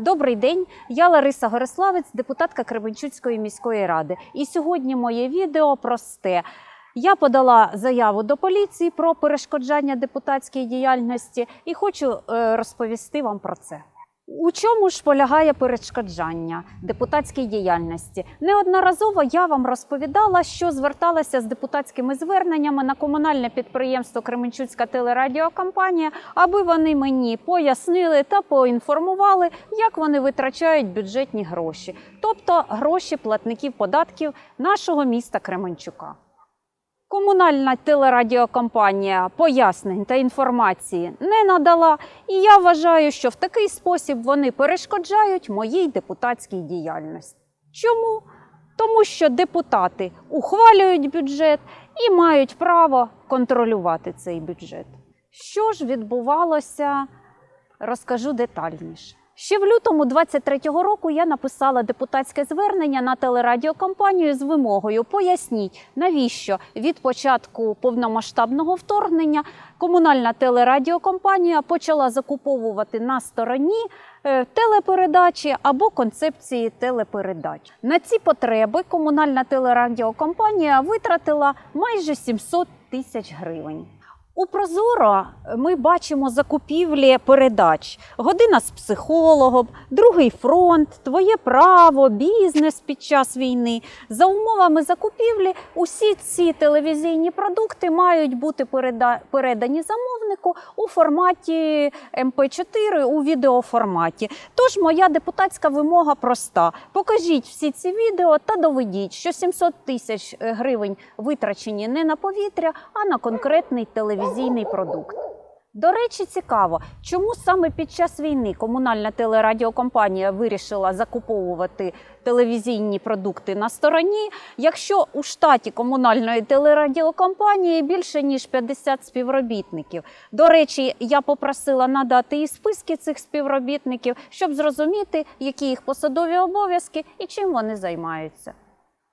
Добрий день, я Лариса Гориславець, депутатка Кременчуцької міської ради. І сьогодні моє відео просте. Я подала заяву до поліції про перешкоджання депутатській діяльності і хочу е, розповісти вам про це. У чому ж полягає перешкоджання депутатській діяльності? Неодноразово я вам розповідала, що зверталася з депутатськими зверненнями на комунальне підприємство Кременчуцька телерадіокомпанія, аби вони мені пояснили та поінформували, як вони витрачають бюджетні гроші, тобто гроші платників податків нашого міста Кременчука. Комунальна телерадіокомпанія пояснень та інформації не надала, і я вважаю, що в такий спосіб вони перешкоджають моїй депутатській діяльності. Чому? Тому що депутати ухвалюють бюджет і мають право контролювати цей бюджет. Що ж відбувалося, розкажу детальніше. Ще в лютому 23-го року я написала депутатське звернення на телерадіокомпанію з вимогою поясніть, навіщо від початку повномасштабного вторгнення комунальна телерадіокомпанія почала закуповувати на стороні е, телепередачі або концепції телепередач. На ці потреби комунальна телерадіокомпанія витратила майже 700 тисяч гривень. У Прозоро ми бачимо закупівлі передач: година з психологом, другий фронт, твоє право, бізнес під час війни. За умовами закупівлі, усі ці телевізійні продукти мають бути передані замовнику у форматі МП4 у відеоформаті. Тож моя депутатська вимога проста: покажіть всі ці відео та доведіть, що 700 тисяч гривень витрачені не на повітря, а на конкретний телевізійний продукт. До речі, цікаво, чому саме під час війни комунальна телерадіокомпанія вирішила закуповувати телевізійні продукти на стороні, якщо у штаті комунальної телерадіокомпанії більше ніж 50 співробітників. До речі, я попросила надати і списки цих співробітників, щоб зрозуміти, які їх посадові обов'язки і чим вони займаються.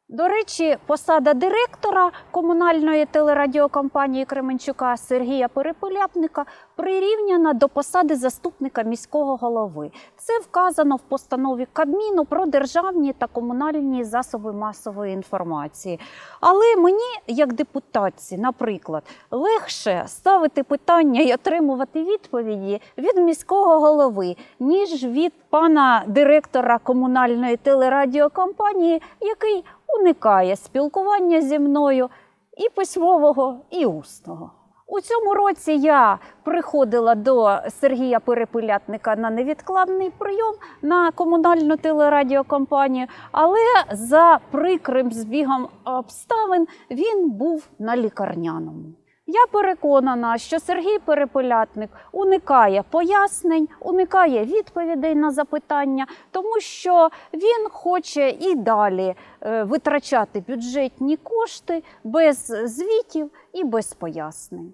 До речі, посада директора комунальної телерадіокомпанії Кременчука Сергія Перепеляпника прирівняна до посади заступника міського голови. Це вказано в постанові Кабміну про державні та комунальні засоби масової інформації. Але мені, як депутатці, наприклад, легше ставити питання і отримувати відповіді від міського голови, ніж від пана директора комунальної телерадіокомпанії, який уникає спілкування зі мною і письмового, і устного. У цьому році я приходила до Сергія Перепилятника на невідкладний прийом на комунальну телерадіокомпанію, але за прикрим збігом обставин він був на лікарняному. Я переконана, що Сергій Переполятник уникає пояснень, уникає відповідей на запитання, тому що він хоче і далі е, витрачати бюджетні кошти без звітів і без пояснень.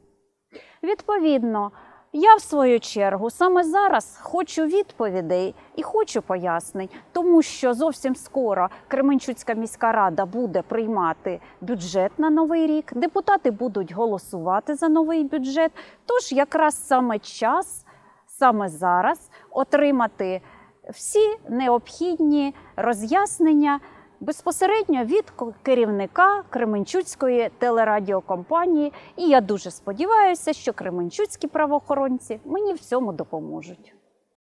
Відповідно, я в свою чергу саме зараз хочу відповідей і хочу пояснень, тому що зовсім скоро Кременчуцька міська рада буде приймати бюджет на новий рік. Депутати будуть голосувати за новий бюджет. Тож якраз саме час, саме зараз отримати всі необхідні роз'яснення безпосередньо від керівника Кременчуцької телерадіокомпанії. І я дуже сподіваюся, що кременчуцькі правоохоронці мені в цьому допоможуть.